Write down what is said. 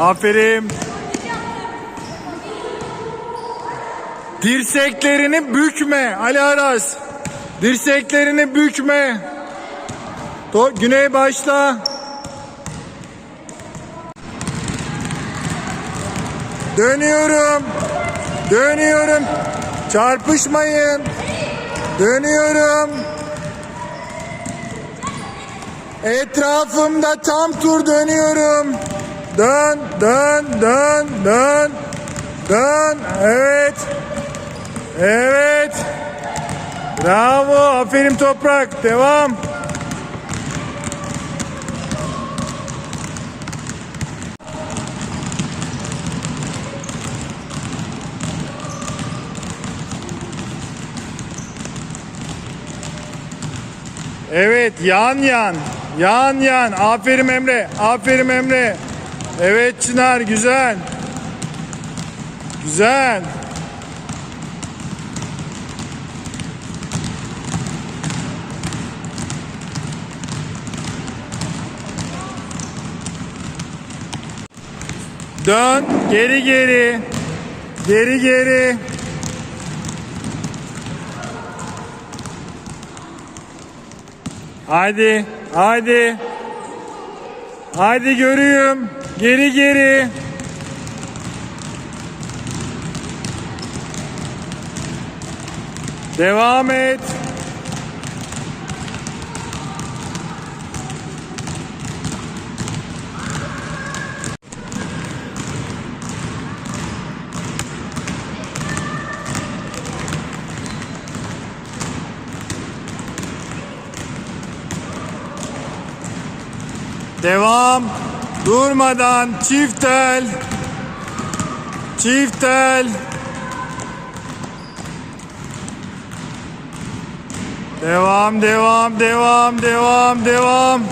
Aferin. Dirseklerini bükme Ali Aras. Dirseklerini bükme. To Güney başla. Dönüyorum. Dönüyorum. Çarpışmayın. Dönüyorum. Etrafımda tam tur dönüyorum. Dön, dön, dön, dön. Dön. Evet. Evet. Bravo. Aferin toprak. Devam. Evet yan yan. Yan yan. Aferin Emre. Aferin Emre. Evet Çınar güzel. Güzel. Dön. Geri geri. Geri geri. Haydi, haydi. Haydi görüyorum. Geri geri. Devam et. Devam. Durmadan çift el. Çift el. Devam, devam, devam, devam, devam.